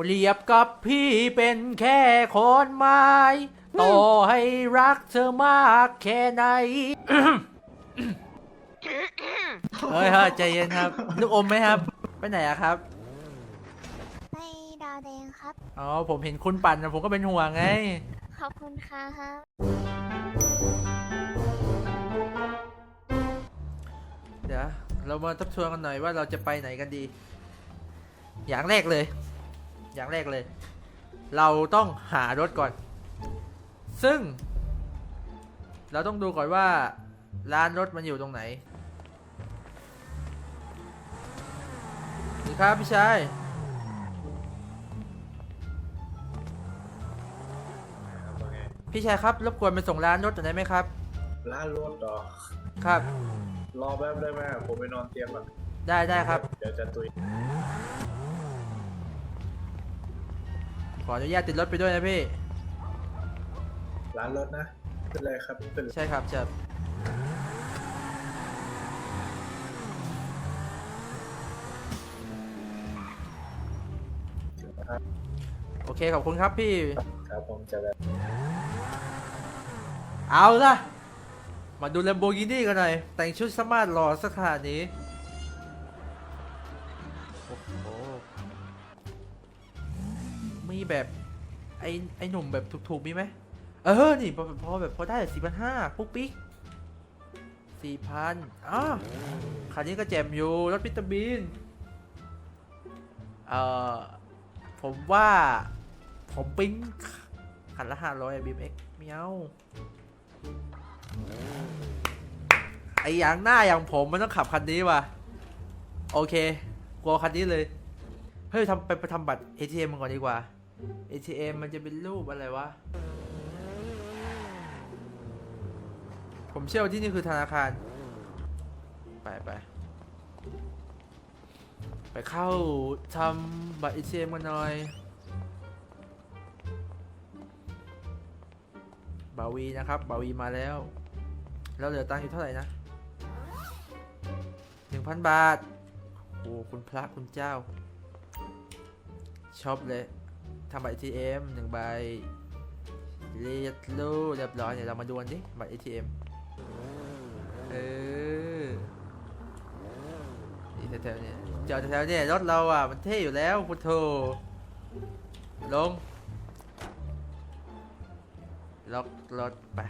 เปรียบกับพี่เป็นแค่คนไม้ต่อให้รักเธอมากแค่ไหน เฮ้ยเฮ้ยใจเย็นครับลูกอมไหมครับ ไปไหนอะครับ ไปดาวแดงครับ อ๋อ ผมเห็นคุณปั่นนะผมก็เป็นห่วงไง ขอบคุณค่ะเดี๋ยวเรามาทบทวนกันหน่อยว่าเราจะไปไหนกันดี อย่างแรกเลย อย่างแรกเลย เราต้องหารถก่อน ซึ่ง เราต้องดูก่อนว่า ร้านรถมันอยู่ตรงไหนสวัสดีครับพี่ชายพี่ชายครับ รบกวนไปส่งร้านรถหน่อยได้ไหมครับ ร้านรถเหรอ ครับ รอแป๊บได้ไหมผมไปนอนเตียงก่อนได้ได้ครับ เดี๋ยวจะตุย ขออนุญาตติดรถไปด้วยนะพี่ ร้านรถนะเป็นไรครับเป็นไรใช่ครับเชิญโอเคขอบคุณครับพี่ ครับผมจะแบบเอาล่ะ มาดูแลมโบกินี่กันหน่อย แต่งชุดสมาร์ทหล่อสักขนาดนี้ แบบไอ้ไอ้หนุ่มแบบถูกๆมีไหมเออ นี่พอพอแบบพอได้สี่พันห้าปุ๊กปิ๊กสี่พันอะคันนี้ก็แจมอยู่ รถวิตามิน เอ่อ ผมว่า ผมปิ๊งคันละห้าร้อยบีมเอ็กไม่เอาไออย่างหน้าอย่างผมมันต้องขับคันนี้ว่ะ โอเคกลัวคันนี้เลย เฮ้ยทำไปไปทำบัตร ATM มันก่อนดีกว่า ATM มันจะเป็นรูปอะไรวะ ผมเชื่อว่าที่นี่คือธนาคาร ไปไป ไปเข้าทำบัตร ATM กันหน่อย บาวีนะครับ บาวีมาแล้ว แล้วเหลือตังค์อยู่เท่าไหร่นะหนึ่งพันบาท โอ้ คุณพระคุณเจ้า ชอบเลย ทำบัตร ATM หนึ่งใบเรียบรูเรียบร้อยเดี๋ยเรามาดูกันดิบัตร ATM เออนี่แถวๆเนี่ยจอดแถวๆเนี่ยรถเราอะมันเท่อยู่แล้วพุทโธลงล็อกรถไป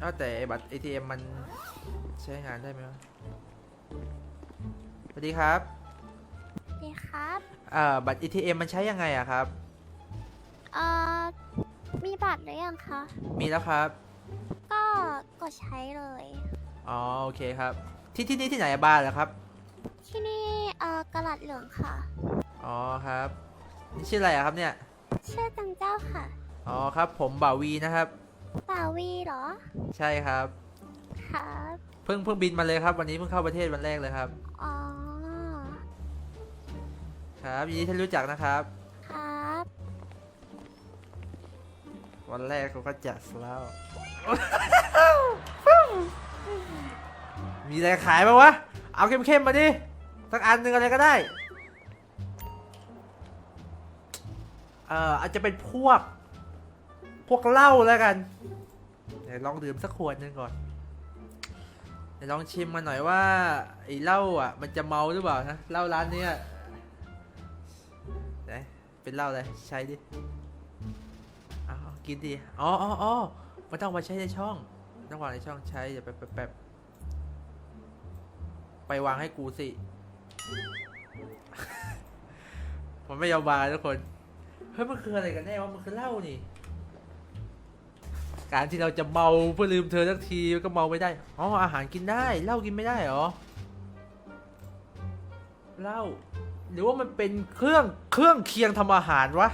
เอาแต่บัตร ATM มันใช้งานได้ไหมสวัสดีครับ ดีครับอ่าบัตร ATM มันใช้ยังไงอะครับ เอ่อมีบัตรหรือยังคะ มีแล้วครับ ก็กดใช้เลย อ๋อโอเคครับ ที่ที่นี่ที่ไหนอะบ้านเหรอครับ ที่นี่เอ่อกระลัดเหลืองค่ะ อ๋อครับนี่ชื่ออะไรอะครับเนี่ย ชื่อจังเจ้าค่ะอ๋อครับ ผมบ่าวีนะครับ ป่าวีเหรอ ใช่ครับ ครับ เพิ่งเพิ่งบินมาเลยครับ วันนี้เพิ่งเข้าประเทศวันแรกเลยครับ อ๋อ ครับยินดีที่รู้จักนะครับ ครับ วันแรกเขาก็จัดแล้ว มีอะไรขายไหมวะ เอาเข้มๆมาดิสักอันหนึ่งอะไรก็ได้ เอ่ออาจจะเป็นพวก พวกเหล้าแล้วกันเดี๋ยวลองดื่มสักขวดหนึงก่อนเดี๋ยวลองชิมมาหน่อยว่าไอ้เหล้าอะ มันจะเมาหรือเปล่านะเหล้าร้านเนี้ย ไหนเป็นเหล้าอะไรใช้ดิเอาเอกินดิอ๋ออ๋ออ๋อมันต้องมาใช้ในช่องต้องวางในช่องใช้เดี๋ยวแป๊บแป๊บแป๊บไปวางให้กูสิ มันไม่ยอมวางทุกคน เฮ้ยมันคืออะไรกันแน่วะมันคือเหล้านี่ การที่เราจะเมาเพื่อลืมเธอสักทีก็เมาไม่ได้ อ๋ออาหารกินได้ เหล้ากินไม่ได้เหรอ เหล้า หรือว่ามันเป็นเครื่องเครื่องเคียงทำอาหารวะ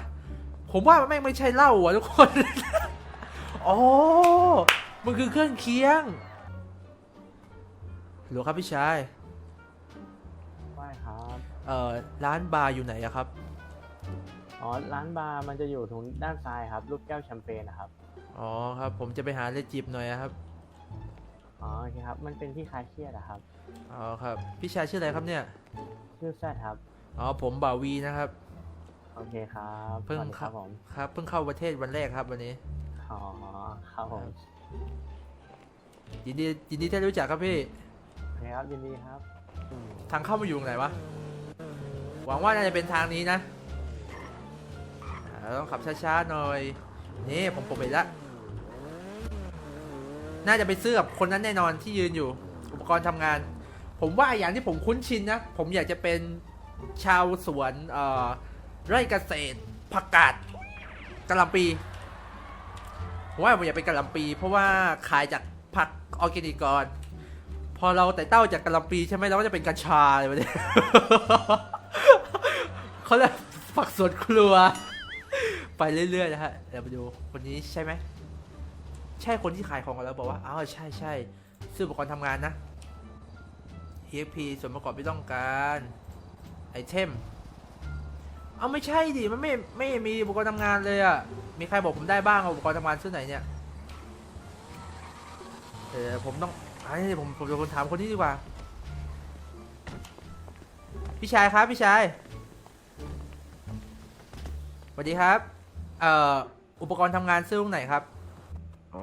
ผมว่ามันแม่งไม่ใช่เหล้าอะทุกคน อ๋อ มันคือเครื่องเคียงหรอครับพี่ชาย ไม่ครับ เอ่อร้านบาร์อยู่ไหนอะครับ อ๋อ ร้านบาร์มันจะอยู่ตรงด้านซ้ายครับ รูปแก้วแชมเปญนะครับ อ๋อครับ ผมจะไปหาเลจิบหน่อยอะครับ อ๋อ โอเคครับ มันเป็นที่คลายเครียดอะครับ อ๋อครับ พี่ชายชื่ออะไรครับเนี่ย ชื่อแซดครับ อ๋อผมบ่าวีนะครับ โอเคครับเพิ่งสวัสดีครับเข้าผมครับ เพิ่งเข้าประเทศวันแรกครับวันนี้อ๋อครับผมยินดียินดีที่ได้รู้จักครับพี่ โอเคครับยินดีครับอืมทางเข้ามาอยู่ตรงไหนวะ หวังว่าน่าจะเป็นทางนี้นะอ่าเราต้องขับช้าๆหน่อย นี่ผมผมเห็นละน่าจะไปซื้อกับคนนั้นแน่นอนที่ยืนอยู่ อุปกรณ์ทำงาน ผมว่าอย่างที่ผมคุ้นชินนะ ผมอยากจะเป็น ชาวสวนเอ่อไร่เกษตรผักกาดกะหล่ำปีผมว่าผมอยากเป็นกะหล่ำปี เพราะว่าขายจากผักออร์แกนิกก่อน พอเราแต่เต้าจากกะหล่ำปีใช่ไหมเราก็จะเป็นกัญชาเลยวันนี้เขาเรียกฝักสวนครัว ไปเรื่อยๆนะฮะเดี๋ยวไปดูคนนี้ใช่ไหมใช่คนที่ขายของกับเราบอกว่าอ้าวใช่ใช่ซื้ออุปกรณ์ทำงานนะ EXP ส่วนประกอบที่ต้องการ ไอเทม เอาไม่ใช่ดิ มันไม่ไม่มีอุปกรณ์ทำงานเลยอะ่ะมีใครบอกผมได้บ้างเอาอุปกรณ์ทำงานซื้อไหนเนี่ย เออผมต้องไอ้ยผมผมจะคนถามคนนี้ดีกว่า พี่ชายครับพี่ชายสวัสดีครับ เอ่ออุปกรณ์ทำงานซื้อตรงไหนครับ อ๋อ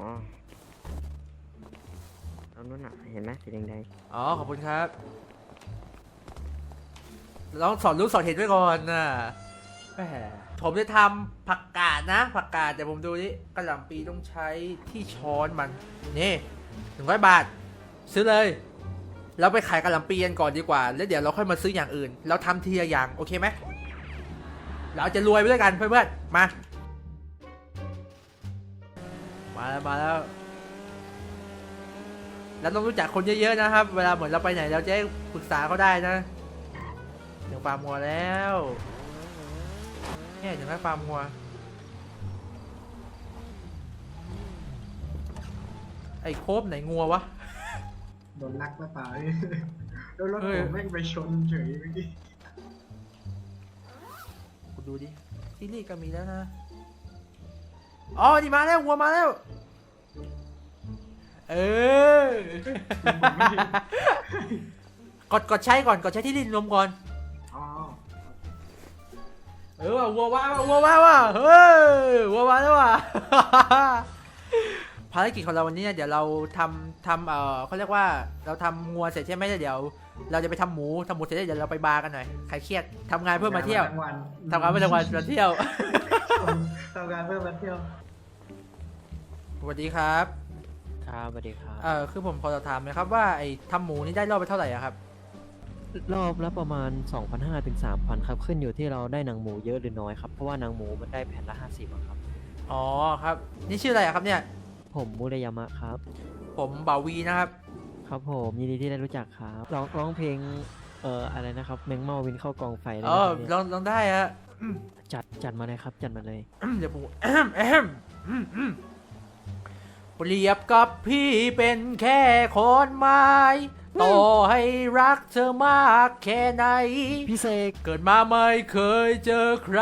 ตรงนู้นอะ เห็นไหมสีแดงอ๋อขอบคุณครับ ลองสอนรู้สอนเห็นไว้ก่อนนะแหมผมจะทำผักกาดนะ ผักกาดแต่ผมดูนี่กระหล่ำปีต้องใช้ที่ช้อนมัน นี่หนึ่งร้อยบาท ซื้อเลย เราไปขายกระหล่ำปีกันก่อนดีกว่า แล้วเดี๋ยวเราค่อยมาซื้ออย่างอื่น เราทำทีละอย่างโอเคไหม เราจะรวยไปด้วยกันเพื่อนๆ มา มาแล้วมาแล้ว แล้วต้องรู้จักคนเยอะๆนะครับ เวลาเหมือนเราไปไหนเราจะได้ปรึกษาเขาได้นะ ฟาร์มวัวแล้วแค่ถึงแล้วฟาร์มวัว ไอ้โคบไหนงัววะ โดนลักหรือเปล่าแล้วรถเฮ้ผยมแม่งไปชนเฉยเมื่อกี้กูดูดิซีรีส์ก็มีแล้วนะ อ๋อ นี่มาแล้ววัวมาแล้ว เออกดกดใช้ก่อน กดใช้ที่ลิ้นลมก่อนอ๋อ เออว่ะวัวว่าว่ะวัวว่าว่ะเฮ้ยวัวว่าแล้วว่ะ ภารกิจของเราวันนี้เนี่ยเดี๋ยวเราทำทำเออเขาเรียกว่าเราทำงัวเสร็จใช่ไหมเดี๋ยว เราจะไปทำหมูทำหมูเสร็จแล้วเดี๋ยวเราไปบาร์กันหน่อยใครเครียดทำงานเพื่อมาเที่ยวทั้งวันทำงานเพื่อมามาเที่ยว ทำงานเพื่อมาเที่ยว สวัสดีครับๆครับสวัสดีครับ เออคือผมขอสอบถามนะครับว่าไอ้ทำหมูนี่ได้รอบไปเท่าไหร่อะครับ รอบละประมาณ 2,500ถึง3,000ครับขึ้นอยู่ที่เราได้หนังหมูเยอะหรือน้อยครับเพราะว่าหนังหมูมันได้แผ่นละ50อะครับ อ๋อครับ นี่ชื่ออะไรอะครับเนี่ย ผมมุเรยามะครับ ผมบาวีนะครับ ครับผมยินดีที่ได้รู้จักครับร้องร้องเพลงเอ่ออะไรนะครับแมงเมาวินเข้ากองไฟได้เอไหมอครับเนี่ยลองลองได้ฮะ จัดจัดมาเลยครับจัดมาเลย เดี๋ยวผม เปรียบกับพี่เป็นแค่คนไม้ ต่อให้รักเธอมากแค่ไหน พี่เสกเกิดมาไม่เคยเจอใคร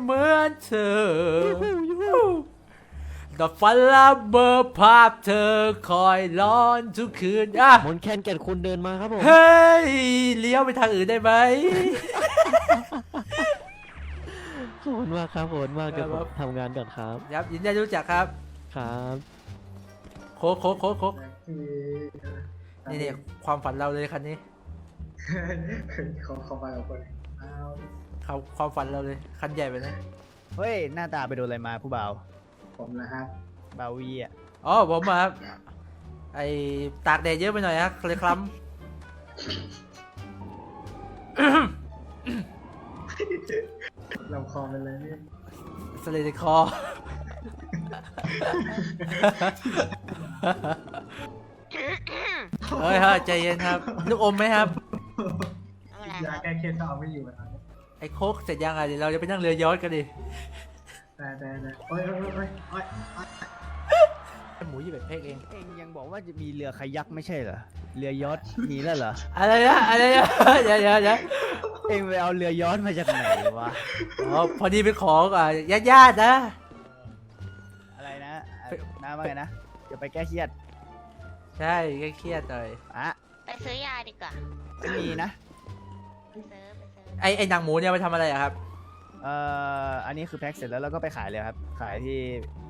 เหมือนเธอแต่ฝันละเบอร์ภาพเธอคอยร้อนทุกคืนอะมนต์แคนแก่นคุณเดินมาครับผม เฮ้ย เลี้ยวไปทางอื่นได้ไหมขอบคุณมากครับขอบคุณมากเดี๋ยวคผรับมทำงานก่อนครับ ครับยินดีรู้จักครับ ครับ โค้กโค้กโค้กโค้ก คือนี่นี่ความฝันเราเลยคันนี้ขอขอไปกับคนเอาเขาความฝันเราเลยคันใหญ่ไปนะเฮ้ย หน้าตาไปโดนอะไรมาผู้บ่าวผมนะครับบาวีอะอ๋อผมอะครับไอตากแดดเยอะไปหน่อยฮะเลยคล้ลำคอเป็นไรนี่ำสเลดคอ เฮ้ยเฮ้ยใจเย็นครับลูกอมไหมครับยาแก้เครียดก็เอาไม่อยู่แล้วไอโคกเสร็จยังไงเดี๋ยวเราจะไปนั่งเรือยอชต์กันดิแต่แต่แต่โอ้ยโอ้ยโอ้ยโอ้ยโอ้ยหมูยี่แบบเพกเอง เองยังบอกว่าจะมีเรือคายักไม่ใช่เหรอ เรือยอทมีแล้วเหรอ อะไรนะอะไรนะเดี๋ยวเดี๋ยวเดี๋ยวเองไปเอาเรือยอทมาจากไหนวะ อ๋อพอดีเป็นของอะญาติญาติๆนะ อะไรนะอะน้าว่าไงนะ จะไปแก้เครียด ใช่เครียดๆหน่อยอะไปซื้อยาดีกว่า ไม่มีนะ ไปซื้อไปซื้อไอไอหนังหมูเนี่ยไปทำอะไรอะครับ เอ่อ อันนี้คือแพ็คเสร็จแล้วเราก็ไปขายเลยครับ ขายที่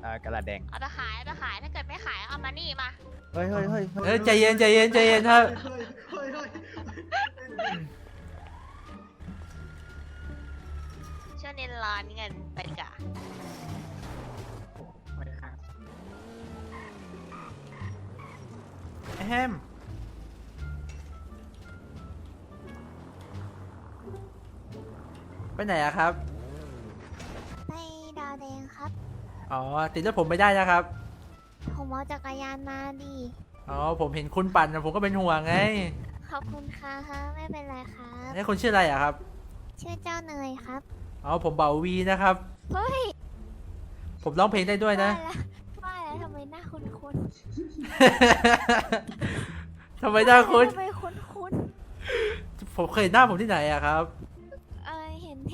อ่ากระดาษแดง เอาจะขายเอาจะขายถ้าเกิดไม่ขายเอามานี่มาเฮ้ยเฮ้ยเฮ้ยเออใจเย็นใจเย็นใจเย็นครับเฮ้ยเฮ้ยเฮ้ยช่วยเน้นร้านเงินไปดีกว่ แฮมไปไหนอะครับ ไปดาวแดงครับ อ๋อ ติดรถผมไม่ได้นะครับ ผมเอาจักรยานมาดิ อ๋อ ผมเห็นคุณปั่นนะผมก็เป็นห่วงไง ขอบคุณค่ะไม่เป็นไรครับนี่คุณชื่ออะไรอะครับ ชื่อเจ้าเนยครับ อ๋อ ผมเบาวีนะครับ เฮ้ย ผมร้องเพลงได้ด้วยนะว่าแล้วว่าแล้วทำไมหน้าคุ้น คุ้นทำไมหน้าคุณทำไมคุ้นคุ้นผมเคยเห็นหน้าผมที่ไหนอะครับ เออเห็นเท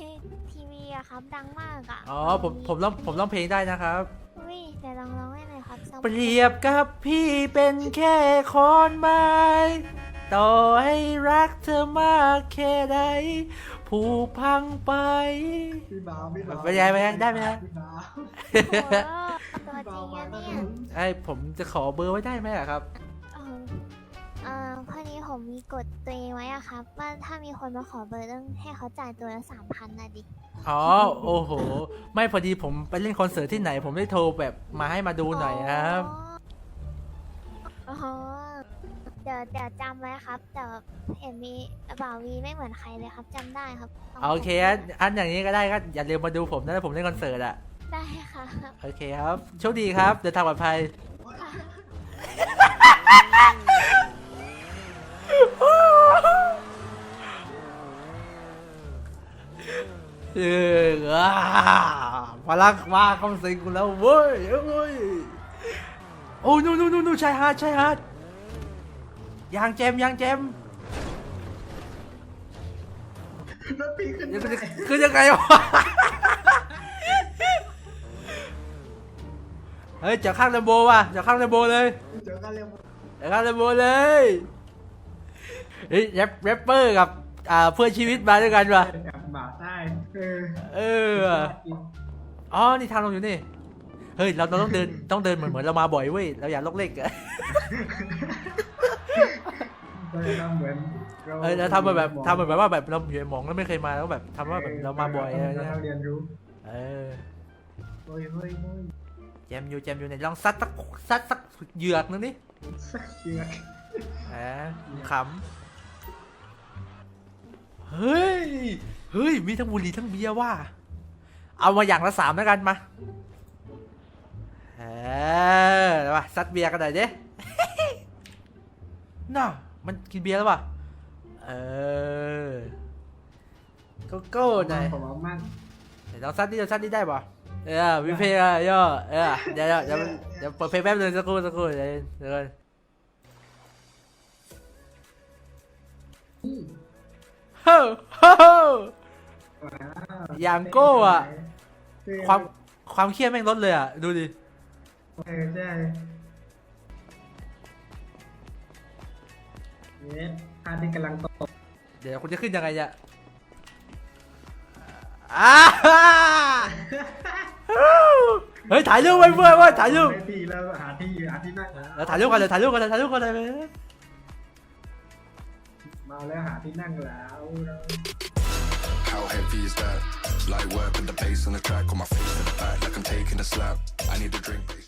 ทีวีอะครับดังมากอะอ๋อผมผมร้องผมร้องเพลงได้นะครับอุ้ยเดี๋ยวลองร้องให้หน่อยครับสักเปรียบกับพี่เป็นแค่คอนไม้ต่อให้รักเธอมากแค่ใดผูกพังไป พี่บ่าวพี่บ่าวไปยังไปยังได้ไหมฮะ พี่บ่าวโอ้โหตัวจริงอะเนี่ยไอ้ผมจะขอเบอร์ไว้ได้ไหมอะครับ เออเออพอดีผมมีกฎตัวเองไว้อะครับ ว่าถ้ามีคนมาขอเบอร์ต้องให้เขาจ่ายตัวละสามพันนะดิ อ๋อ โอ้โห ไม่พอดีผมไปเล่นคอนเสิร์ตที่ไหน ผมได้โทรแบบมาให้มาดูหน่อยครับ อ๋อ เดี๋ยวเดี๋ยวจำไว้ครับเดี๋ยวเห็นมีบ่าววีไม่เหมือนใครเลยครับจำได้ครับต้งโอเคอันอันอย่างนี้ก็ได้ก็อย่าลืมมาดูผมนะถ้าผมเล่นคอนเสิร์ตอะได้ค่ะโอเคครับโชคดีครับเดินทางปลอดภัยเอออ่าพลังมาเข้าสิงกูแล้วเว้ยเอ้ยโอ้นู่นนู่นนู่นนู่นชายหาดชายหาด ยางแจมยางแจมรถพี่ขึ้นยังไม่จะได้คือยังไงวะเฮ้ยจากข้างเลมโบว่ะจากข้างเลมโบเลยเจอกันเร็วจากข้างเลมโบเลยเฮ้ยแรปแรปเปอร์กับอ่าเพื่อนชีวิตมาด้วยกันว่ะแอบบ่าวใต้เออเอออ๋อนี่ทางลงอยู่นี่เฮ้ยเราเราต้องเดินต้องเดินเหมือนเหมือนเรามาบ่อยเว้ยเราอย่าลกเล็กอะ เราจะทำเหมือนเออเราทำแบบทำแบบว่าแบบเราอยู่ในหมองแล้วไม่เคยมาแล้วแบบทำว่าแบบเรามาบ่อยอะไรเราเงี้ยเรียนรู้เออเฮ้ยเฮ้ยเฮ้ยแจมอยู่แจมอยู่ในลองซัดสักซัดสักเหยือกนึงดิสักเชือกแหมขำเฮ้ยเฮ้ยมีทั้งบุหรี่ทั้งเบียร์ว่ะเอามาอย่างละสามแล้วกันมาเออแล้วว่ะซัดเบียร์กันหน่อยดิน่า มันกินเบียร์แล้วว่ะ เออโกโก้หน่อยผมเอามั่งเดี๋ยวลองซัดดิลองซัดดิได้ป่ะเออวิเพลงอะย่อเออเดี๋ยวเดี๋ยวเดี๋ยวเดี๋ยวเปิดเพลงแป๊บนึงสักครู่สักครู่เดี๋ยวเดี๋ยวก่อนเฮ้อเฮ้ออย่างโก้อะความความเครียดแม่งลดเลยอะ ดูดิ เออใช่ เนี่ยพาที่กำลังตกเดี๋ยวคุณจะขึ้นยังไงเนี่ยอ้าเฮ้ยถ่ายรูปไว้เพื่อนเว้ยถ่ายรูปไม่ดีแล้วหาที่หาที่นั่งเราถ่ายรูปกันเลยถ่ายรูปกันเลยถ่ายรูปกันเลยมาแล้วหาที่นั่งแล้วเรา How heavy is that? Light work with the bass on the track, on my face to the back, like I'm taking a slap. I need a drink.